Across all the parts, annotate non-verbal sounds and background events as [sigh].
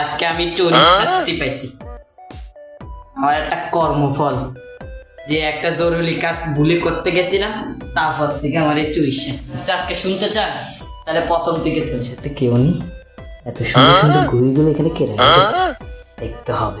আজকে আমি চল্লিশ শাস্তি পাইছি। আমার একটা কর্মফল। যে একটা জরুরি কাজ ভুলে করতে গেছিলাম তারপর থেকে আমার এই চুরির শাস্তি। আজকে শুনতে চান? তাহলে প্রথম থেকে চলে সাথে কেউ নেই? এত সুন্দর সুন্দর ঘুড়িগুলো এখানে কেড়ে রেখেছে? দেখতে হবে।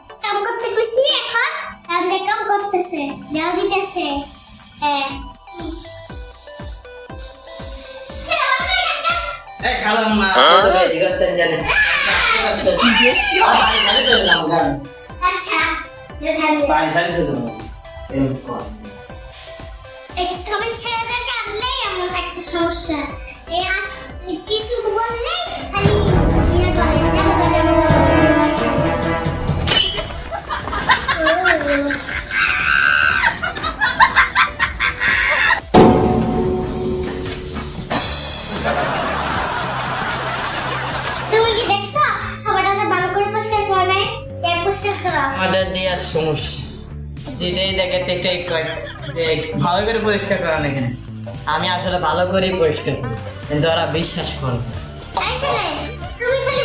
এই খালাম জানেন খালি চলে যাব গান আচ্ছা বাড়ি এরকম কর। একটু ছেলেদেরকে আনলেই এমন একটা সমস্যা। এই আস কিছু বললে খালি ইয়ে করে যেমন যেমন [laughs] [laughs] আমাদের দেওয়ার সমস্যা। যেটাই দেখে কয় যে ভালো করে পরিষ্কার করা এখানে আমি আসলে ভালো করেই পরিষ্কার করি। কিন্তু ওরা বিশ্বাস করে না। এই ছেলে, তুমি খালি